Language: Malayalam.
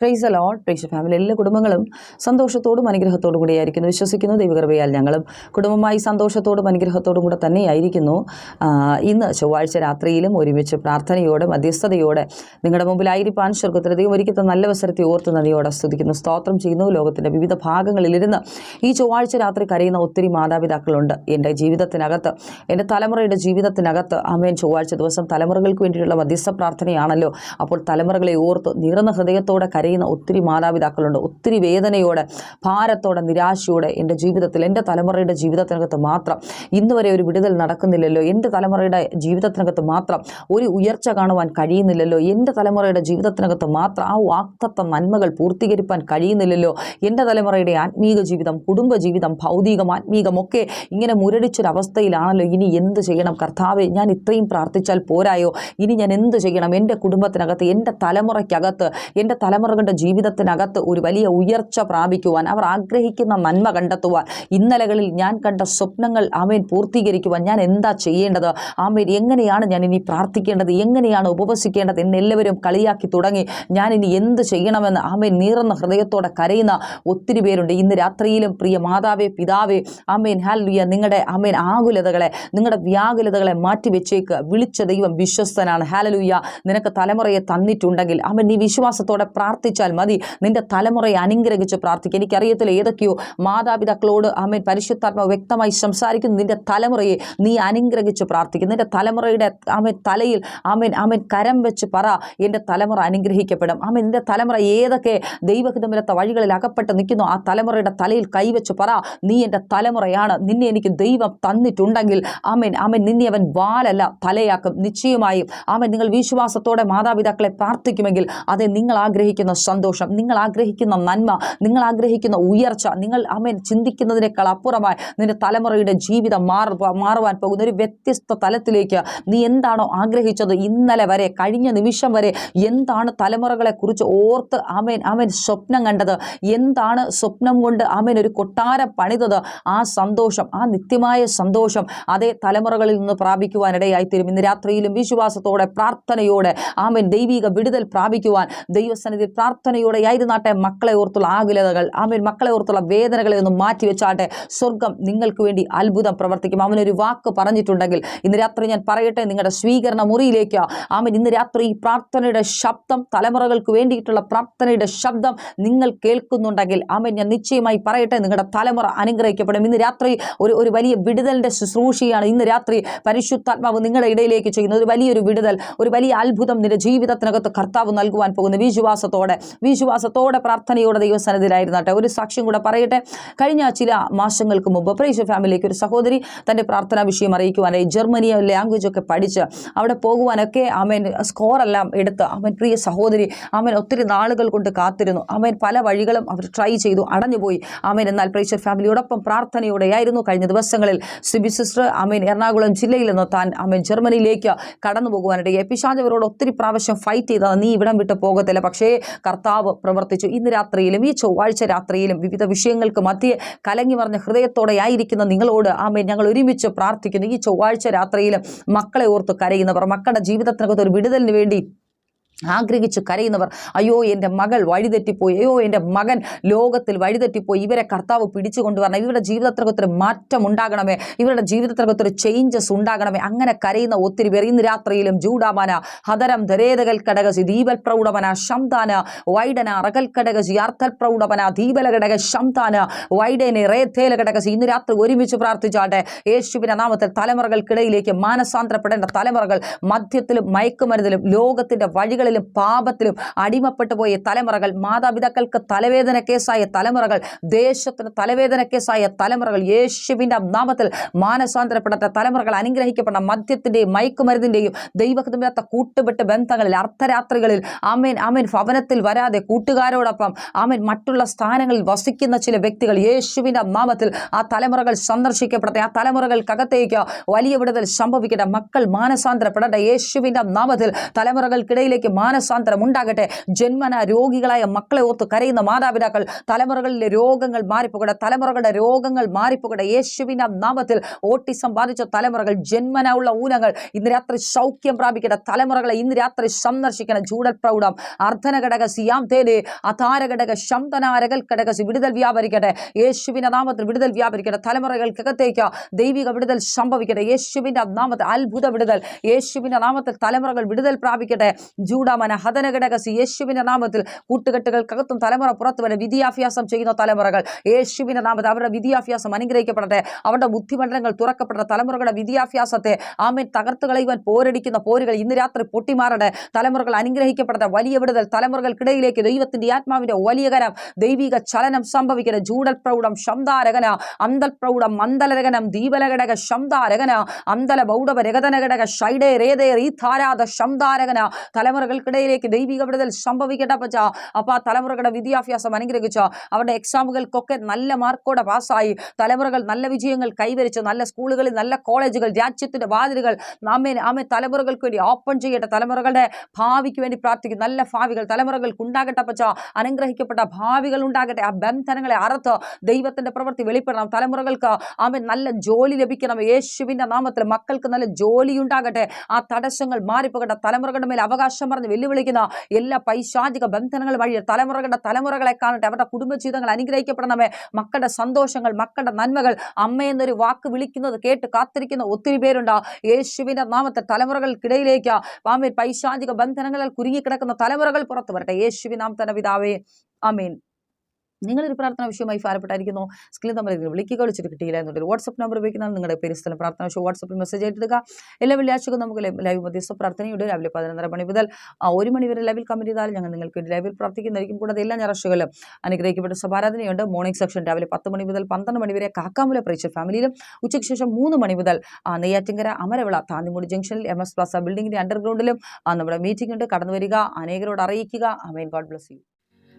പ്രൈസ് ലോഡ് പ്രേക്ഷ ഫാമിലി എല്ലാ കുടുംബങ്ങളും സന്തോഷത്തോടും അനുഗ്രഹത്തോടും കൂടിയായിരിക്കുന്നു വിശ്വസിക്കുന്നു. ദൈവകൃപയാൽ ഞങ്ങളും കുടുംബമായി സന്തോഷത്തോടും അനുഗ്രഹത്തോടും കൂടെ തന്നെയായിരിക്കുന്നു ഇന്ന് ചൊവ്വാഴ്ച രാത്രിയിലും ഒരുമിച്ച് പ്രാർത്ഥനയോടെ മധ്യസ്ഥതയോടെ നിങ്ങളുടെ മുമ്പിലായിരിക്കാൻ സ്വർഗത്തിൽ ദൈവം ഒരുക്കുന്ന നല്ല അവസരത്തെ ഓർത്ത് നദിയോടെ സ്തുതിക്കുന്നു. സ്തോത്രം ചെയ്യുന്നു. ലോകത്തിന്റെ വിവിധ ഭാഗങ്ങളിലിരുന്ന് ഈ ചൊവ്വാഴ്ച രാത്രി കരയുന്ന ഒത്തിരി മാതാപിതാക്കളുണ്ട്. എന്റെ ജീവിതത്തിനകത്ത് എന്റെ തലമുറയുടെ ജീവിതത്തിനകത്ത് അമ്മേൻ ചൊവ്വാഴ്ച ദിവസം തലമുറകൾക്ക് വേണ്ടിയിട്ടുള്ള മധ്യസ്ഥ പ്രാർത്ഥനയാണല്ലോ. അപ്പോൾ തലമുറകളെ ഓർത്ത് നിറന്ന ഹൃദയത്തോടെ കരയുന്ന ഒത്തിരി മാതാപിതാക്കളുണ്ട് ഒത്തിരി വേദനയോടെ ഭാരത്തോടെ നിരാശയോടെ എന്റെ ജീവിതത്തിൽ എന്റെ തലമുറയുടെ ജീവിതത്തിനകത്ത് മാത്രം. ഇന്ന് വരെ ഒരു വിടുതൽ നടക്കുന്നില്ലല്ലോ. എന്റെ തലമുറയുടെ ജീവിതത്തിനകത്ത് മാത്രം ഒരു ഉയർച്ച കാണുവാൻ കഴിയുന്നില്ലല്ലോ. എന്റെ തലമുറയുടെ ജീവിതത്തിനകത്ത് മാത്രം ആ വാക്തത്വ നന്മകൾ പൂർത്തീകരിക്കാൻ കഴിയുന്നില്ലല്ലോ. എന്റെ തലമുറയുടെ ആത്മീക ജീവിതം കുടുംബ ജീവിതം ഭൗതികം ആത്മീകമൊക്കെ ഇങ്ങനെ മുരടിച്ചൊരവസ്ഥയിലാണല്ലോ. ഇനി എന്ത് ചെയ്യണം? കർത്താവെ ഞാൻ ഇത്രയും പ്രാർത്ഥിച്ചാൽ പോരായോ? ഇനി ഞാൻ എന്ത് ചെയ്യണം? എന്റെ കുടുംബത്തിനകത്ത് എന്റെ തലമുറയ്ക്കകത്ത് എന്റെ തലമുറകളുടെ ജീവിതത്തിനകത്ത് ഒരു വലിയ ഉയർച്ച പ്രാപിക്കുവാൻ അവർ ആഗ്രഹിക്കുന്ന നന്മ കണ്ടെത്തുവാൻ ഇന്നലകളിൽ ഞാൻ കണ്ട സ്വപ്നങ്ങൾ ആമേൻ പൂർത്തീകരിക്കുവാൻ ഞാൻ എന്താ ചെയ്യേണ്ടത്? ആമേൻ എങ്ങനെയാണ് ഞാൻ ഇനി പ്രാർത്ഥിക്കേണ്ടത്? എങ്ങനെയാണ് ഉപവസിക്കേണ്ടത്? എന്നെ എല്ലാവരും കളിയാക്കി തുടങ്ങി. ഞാൻ ഇനി എന്ത് ചെയ്യണമെന്ന് ആമേൻ നീറുന്ന ഹൃദയത്തോടെ കരയുന്ന ഒത്തിരി പേരുണ്ട്. ഇന്ന് രാത്രിയിലും പ്രിയ മാതാവേ പിതാവേ ആമേൻ ഹാലുയ നിങ്ങളുടെ ആമേൻ ആകുലതകളെ നിങ്ങളുടെ വ്യാകുലതകളെ മാറ്റിവെച്ചേക്ക് വിളിച്ച ദൈവം വിശ്വസ്തനാണ്. ഹാലലുയ്യ നിനക്ക് തലമുറയെ തന്നിട്ടുണ്ടെങ്കിൽ ആമേൻ നീ വിശ്വാസത്തോടെ പ്രാർത്ഥിച്ചാൽ മതി. നിന്റെ തലമുറയെ അനുഗ്രഹിച്ച് പ്രാർത്ഥിക്കുക എനിക്കറിയത്തില്ല ഏതൊക്കെയോ മാതാപിതാക്കളോട് ആമേൻ പരിശുദ്ധാത്മ വ്യക്തമായി സംസാരിക്കുന്നു. നിന്റെ തലമുറയെ നീ അനുഗ്രഹിച്ച് പ്രാർത്ഥിക്കും. നിന്റെ തലമുറയുടെ ആമേൻ തലയിൽ ആമേൻ അമ്മൻ കരം വെച്ച് പറ. എന്റെ തലമുറ അനുഗ്രഹിക്കപ്പെടും. ആമേൻ നിന്റെ തലമുറ ഏതൊക്കെ ദൈവഹിതമില്ലാത്ത വഴികളിൽ അകപ്പെട്ട് നിൽക്കുന്നു ആ തലമുറയുടെ തലയിൽ കൈവച്ച് പറ. നീ എന്റെ തലമുറയാണ്. നിന്നെ എനിക്ക് ദൈവം തന്നിട്ടുണ്ടെങ്കിൽ ആമേൻ ആമേൻ നിന്നെ അവൻ വാലല്ല തലയാക്കും. നിശ്ചയമായും ആമേൻ നിങ്ങൾ വിശ്വാസത്തോടെ മാതാപിതാക്കളെ പ്രാർത്ഥിക്കുമെങ്കിൽ അതെ നിങ്ങൾ ആഗ്രഹിക്കുന്ന സന്തോഷം. നിങ്ങൾ ആഗ്രഹിക്കുന്ന നന്മ നിങ്ങൾ ആഗ്രഹിക്കുന്ന ഉയർച്ച നിങ്ങൾ ആമേൻ ചിന്തിക്കുന്നതിനേക്കാൾ അപ്പുറമായി നിന്റെ തലമുറയുടെ ജീവിതം മാറ മാറുവാൻ പോകുന്ന ഒരു വ്യത്യസ്ത തലത്തിലേക്ക് നീ എന്താണോ ആഗ്രഹിച്ചത് ഇന്നലെ വരെ കഴിഞ്ഞ നിമിഷം വരെ എന്താണ് തലമുറകളെ കുറിച്ച് ഓർത്ത് ആമേൻ ആമേൻ സ്വപ്നം കണ്ടത്? എന്താണ് സ്വപ്നം കൊണ്ട് ആമേൻ ഒരു കൊട്ടാരം പണിതത്? ആ സന്തോഷം ആ നിത്യമായ സന്തോഷം അതേ തലമുറകളിൽ നിന്ന് പ്രാപിക്കുവാനിടയായി തീരും ഇന്ന് രാത്രിയിലും വിശ്വാസത്തോടെ പ്രാർത്ഥനയോടെ ആമേൻ ദൈവിക വിടുതൽ പ്രാപിക്കുവാൻ ദൈവസന്നിധി പ്രാർത്ഥനയോടെ ആയിരുന്നാട്ടെ മക്കളെ ഓർത്തുള്ള ആകുലതകൾ. ആമേൻ. മക്കളെ ഓർത്തുള്ള വേദനകളെ ഒന്ന് മാറ്റിവെച്ചാട്ടെ സ്വർഗം നിങ്ങൾക്ക് വേണ്ടി അത്ഭുതം പ്രവർത്തിക്കും. അവനൊരു വാക്ക് പറഞ്ഞിട്ടുണ്ടെങ്കിൽ ഇന്ന് രാത്രി ഞാൻ പറയട്ടെ നിങ്ങളുടെ സ്വീകരണ മുറിയിലേക്ക്. ആമേൻ. ഇന്ന് രാത്രി ഈ പ്രാർത്ഥനയുടെ ശബ്ദം തലമുറകൾക്ക് വേണ്ടിയിട്ടുള്ള പ്രാർത്ഥനയുടെ ശബ്ദം നിങ്ങൾ കേൾക്കുന്നുണ്ടെങ്കിൽ ആമേൻ ഞാൻ നിശ്ചയമായി പറയട്ടെ നിങ്ങളുടെ തലമുറ അനുഗ്രഹിക്കപ്പെടും. ഇന്ന് രാത്രി ഒരു ഒരു വലിയ വിടുതലിന്റെ ശുശ്രൂഷയാണ് ഇന്ന് രാത്രി പരിശുദ്ധാത്മാവ് നിങ്ങളുടെ ഇടയിലേക്ക് ചെയ്യുന്ന ഒരു വലിയൊരു വിടുതൽ ഒരു വലിയ അത്ഭുതം നിന്റെ ജീവിതത്തിനകത്ത് കർത്താവ് നൽകുവാൻ പോകുന്ന. വിശ്വാസത്തോടെ വിശ്വാസത്തോടെ പ്രാർത്ഥനയോടെ ദൈവസനത്തിലായിരുന്നാട്ടെ ഒരു സാക്ഷ്യം കൂടെ പറയട്ടെ. കഴിഞ്ഞ ചില മാസങ്ങൾക്ക് മുമ്പ് പ്രേക്ഷ ഫാമിലിക്ക് ഒരു സഹോദരി തന്റെ പ്രാർത്ഥനാ വിഷയം അറിയിക്കുവാനായി ജർമ്മനി ലാംഗ്വേജ് ഒക്കെ പഠിച്ച് അവിടെ പോകുവാനൊക്കെ അവൻ സ്കോറെല്ലാം എടുത്ത് അവൻ പ്രിയ സഹോദരി അവൻ ഒത്തിരി നാളുകൾ കൊണ്ട് കാത്തിരുന്നു. അവൻ പല വഴികളും അവർ ട്രൈ ചെയ്തു അടഞ്ഞുപോയി. അവൻ എന്നാൽ പ്രേക്ഷ ഫാമിലിയോടൊപ്പം പ്രാർത്ഥനയോടെയായിരുന്നു കഴിഞ്ഞ ദിവസങ്ങളിൽ. സിബി സിസ്റ്റർ അമീൻ എറണാകുളം ജില്ലയിൽ നിന്ന് താൻ അമീൻ ജർമ്മനിയിലേക്ക് കടന്നു പോകുവാനിടയായി പിശാജ് അവരോട് ഒത്തിരി പ്രാവശ്യം ഫൈറ്റ് ചെയ്താൽ നീ ഇവിടം വിട്ട് പോകത്തില്ല. പക്ഷേ കർത്താവ് പ്രവർത്തിച്ചു. ഇന്ന് രാത്രിയിലും ഈ ചൊവ്വാഴ്ച രാത്രിയിലും വിവിധ വിഷയങ്ങൾക്ക് മധ്യേ കലങ്ങി മറിഞ്ഞ ഹൃദയത്തോടെ ആയിരിക്കുന്ന നിങ്ങളോട് ആമേ ഞങ്ങൾ ഒരുമിച്ച് പ്രാർത്ഥിക്കുന്നു. ഈ ചൊവ്വാഴ്ച രാത്രിയിലും മക്കളെ ഓർത്ത് കരയുന്നവർ മക്കളുടെ ജീവിതത്തിനകത്ത് ഒരു വിടുതലിന് വേണ്ടി ആഗ്രഹിച്ച് കരയുന്നവർ അയ്യോ എന്റെ മകൾ വഴിതെറ്റിപ്പോയി അയ്യോ എന്റെ മകൻ ലോകത്തിൽ വഴിതെറ്റിപ്പോയി ഇവരെ കർത്താവ് പിടിച്ചു കൊണ്ടുവരണം ഇവരുടെ ജീവിതത്തിനകത്തൊരു മാറ്റം ഉണ്ടാകണമേ ഇവരുടെ ജീവിതത്തിനകത്തൊരു ചേഞ്ചസ് ഉണ്ടാകണമേ. അങ്ങനെ കരയുന്ന ഒത്തിരി പേർ ഇന്ന് രാത്രിയിലും ജൂഡാമന ഹതരം ധരേതകൽ കടകസി ദീപൽ പ്രൗഢമന ശംതാന വൈഡന അറകൽ കടകസി അർത്ഥൽ പ്രൗഢമന ദീപല ഘടക ശംതാന വൈഡനെ റേത്തേല ഘടകസി ഇന്ന് രാത്രി ഒരുമിച്ച് പ്രാർത്ഥിച്ചാട്ടെ യേശുവിന്റെ നാമത്തിൽ തലമുറകൾക്കിടയിലേക്ക് മാനസാന്തരപ്പെടേണ്ട തലമുറകൾ മദ്യത്തിലും മയക്കുമരുന്നിലും ലോകത്തിന്റെ വഴികളിലും പാപത്തിലും അടിമപ്പെട്ടു പോയ തലമുറകൾ മാതാപിതാക്കൾക്ക് തലവേദന കേസായ തലമുറകൾ ദേശത്തിന് തലവേദന കേസായ തലമുറകൾ യേശുവിന്റെ നാമത്തിൽ മാനസാന്തരപ്പെടാത്ത തലമുറകൾ അനുഗ്രഹിക്കപ്പെട്ട മദ്യത്തിന്റെയും മയക്കുമരുന്നിന്റെയും ദൈവഹിതമില്ലാത്ത കൂട്ടുപെട്ട് ബന്ധങ്ങളിൽ അർദ്ധരാത്രികളിൽ ആമേൻ ആമേൻ ഭവനത്തിൽ വരാതെ കൂട്ടുകാരോടൊപ്പം ആമേൻ മറ്റുള്ള സ്ഥാനങ്ങളിൽ വസിക്കുന്ന ചില വ്യക്തികൾ യേശുവിന്റെ നാമത്തിൽ ആ തലമുറകൾ സന്ദർശിക്കപ്പെടട്ടെ ആ തലമുറകൾക്കകത്തേക്ക് വലിയ വിടുതൽ സംഭവിക്കട്ടെ മക്കൾ മാനസാന്തരപ്പെടട്ടെ യേശുവിന്റെ നാമത്തിൽ തലമുറകൾക്കിടയിലേക്ക് മാനസാന്തരം ഉണ്ടാകട്ടെ. ജന്മന രോഗികളായ മക്കളെ ഓർത്ത് കരയുന്ന മാതാപിതാക്കൾ തലമുറകളിലെ രോഗങ്ങൾ മാറിപ്പോകട്ടെ. തലമുറകളുടെ രോഗങ്ങൾ മാറിപ്പോകട്ടെ. യേശുവിന്റെ നാമത്തിൽ ഓട്ടിസം ബാധിച്ച തലമുറകൾ ജന്മന ഉള്ള ഊനങ്ങൾ ഇന്ന് രാത്രി സൗഖ്യം പ്രാപിക്കട്ടെ. തലമുറകളെ ഇന്ന് രാത്രി സന്ദർശിക്കണം. ചൂടൽ പ്രൗഢം അർദ്ധനഘടക സിയാം തേനെ അതാരഘടക ശംതനാരകൽ ഘടകസി വിടുതൽ വ്യാപരിക്കട്ടെ. യേശുവിന്റെ നാമത്തിൽ വിടുതൽ വ്യാപരിക്കട്ടെ. തലമുറകൾക്കകത്തേക്ക് ദൈവിക വിടുതൽ സംഭവിക്കട്ടെ. യേശുവിന്റെ നാമത്തിൽ അത്ഭുത വിടുതൽ യേശുവിന്റെ നാമത്തിൽ തലമുറകൾ വിടുതൽ പ്രാപിക്കട്ടെ. ജൂഡാമന ഹതനഘടകസി യേശുവിന്റെ നാമത്തിൽ കൂട്ടുകെട്ടുകൾക്കകത്തും തലമുറ പുറത്തു വരെ വിദ്യാഭ്യാസം ചെയ്യുന്ന തലമുറകൾ. യേശുവിന്റെ നാമത്തിൽ അവരുടെ വിദ്യാഭ്യാസം അനുഗ്രഹിക്കപ്പെടട്ടെ. അവരുടെ ബുദ്ധിമണ്ഡലങ്ങൾ തുറക്കപ്പെടട്ടെ. തലമുറകളുടെ വിദ്യാഭ്യാസത്തെ ആമേൻ തകർത്തു കളയുവാൻ പോരടിക്കുന്ന പോരുകൾ ഇന്ന് രാത്രി പൊട്ടിമാറട്ടെ. തലമുറകൾ അനുഗ്രഹിക്കപ്പെടട്ടെ. വലിയ വിടുതൽ തലമുറകൾക്കിടയിലേക്ക് ദൈവത്തിന്റെ ആത്മാവിന്റെ വലിയ കരം ദൈവിക ചലനം സംഭവിക്കട്ടെ. ജൂഡൽ പ്രൗഢം ശബ്ദാരകന അന്തൽ പ്രൗഢം മന്ദലരകനം ദീപലഘടക ശബ്ദാരകന അന്തല ബൗഢവ രഗതനഘടക ഷൈഡേ രേതേ റീധാരാധ ശംദാരകന തലമുറകൾക്കിടയിലേക്ക് ദൈവിക വിടുതൽ സംഭവിക്കട്ടെ പച്ച അപ്പൊ ആ തലമുറകളുടെ വിദ്യാഭ്യാസം അനുഗ്രഹിച്ച. അവരുടെ എക്സാമുകൾക്കൊക്കെ നല്ല മാർക്കോടെ പാസ്സായി. തലമുറകൾ നല്ല വിജയങ്ങൾ കൈവരിച്ചു. നല്ല സ്കൂളുകളിൽ നല്ല കോളേജുകൾ രാജ്യത്തിന്റെ വാതിലുകൾ. ആമേ ആമേ തലമുറകൾക്ക് വേണ്ടി ഓപ്പൺ ചെയ്യട്ടെ. തലമുറകളുടെ ഭാവിക്ക് വേണ്ടി പ്രാർത്ഥിക്കും. നല്ല ഭാവികൾ തലമുറകൾക്ക് ഉണ്ടാകട്ടെ പച്ച അനുഗ്രഹിക്കപ്പെട്ട ഭാവികൾ ഉണ്ടാകട്ടെ. ആ ബന്ധനങ്ങളെ അറുത്ത് ദൈവത്തിന്റെ പ്രവൃത്തി വെളിപ്പെടണം. തലമുറകൾക്ക് ആമേ നല്ല ജോലി ലഭിക്കണം. യേശുവിന്റെ നാമത്തിൽ മക്കൾക്ക് നല്ല ജോലി ഉണ്ടാകട്ടെ. ആ തടസ്സങ്ങൾ മാറിപ്പോകട്ടെ. തലമുറകളുടെ മേൽ അവകാശം വെല്ലുവിളിക്കുന്ന എല്ലാ പൈശാചിക ബന്ധനങ്ങൾ വഴി തലമുറകളുടെ തലമുറകളെ കാണട്ടെ അവരുടെ കുടുംബജീവിതങ്ങൾ അനുഗ്രഹിക്കപ്പെടണമേ. മക്കളുടെ സന്തോഷങ്ങൾ മക്കളുടെ നന്മകൾ അമ്മയെന്നൊരു വാക്ക് വിളിക്കുന്നത് കേട്ട് കാത്തിരിക്കുന്ന ഒത്തിരി പേരുണ്ട്. യേശുവിന്റെ നാമത്തെ തലമുറകൾക്കിടയിലേക്ക് ആമേൻ പൈശാചിക ബന്ധനങ്ങളിൽ കുരുങ്ങിക്കിടക്കുന്ന തലമുറകൾ പുറത്തു വരട്ടെ. യേശുവിനാം തന്നെ പിതാവേ അമീൻ നിങ്ങളൊരു പ്രാർത്ഥന വിഷയമായി ഭാരപ്പെട്ടായിരിക്കുന്നു. സ്ക്രീൻ നമ്പർ വിളിക്കുക വിളിച്ചിട്ട് കിട്ടിയില്ല എന്നുള്ളൊരു വാട്സപ്പ് നമ്പർ ഉപയോഗിക്കുന്ന നിങ്ങളുടെ പേര് സ്ഥലം പ്രാർത്ഥന വിഷയം വാട്സപ്പിൽ മെസ്സേജ് ആയിട്ടിടുക എല്ലാ വെള്ളിയാഴ്ചക്കും നമുക്ക് ലൈവ് മധ്യസ്ഥ പ്രാർത്ഥനയുണ്ട്. രാവിലെ പതിനൊന്നര മണി മുതൽ ഒരു മണി വരെ ലൈവിൽ കമന്റ് ചെയ്താൽ ഞങ്ങൾ നിങ്ങൾക്ക് ലൈവിൽ പ്രാർത്ഥിക്കുന്നതായിരിക്കും. കൂടാതെ എല്ലാ ഞായറാഴ്ചകളിലും അനുഗ്രഹിക്കപ്പെട്ട സഭാരാധനയുണ്ട് മോർണിംഗ് സെക്ഷൻ രാവിലെ പത്ത് മണി മുതൽ പന്ത്രണ്ട് മണി വരെ കാക്കാമുല പ്രേക്ഷ ഫാമിലിയിലും ഉച്ചയ്ക്ക് ശേഷം മൂന്ന് മണി മുതൽ നെയ്യാറ്റിങ്കര അമരവിള താന്നിമൂടി ജംഗ്ഷനിൽ എം എസ് പ്ലാസ ബിൽഡിംഗിന്റെ അണ്ടർഗ്രൗണ്ടിലും നമ്മുടെ മീറ്റിംഗ് ഉണ്ട്. കടന്നു വരിക അനേകരോട് അറിയിക്കുക. Amen god bless you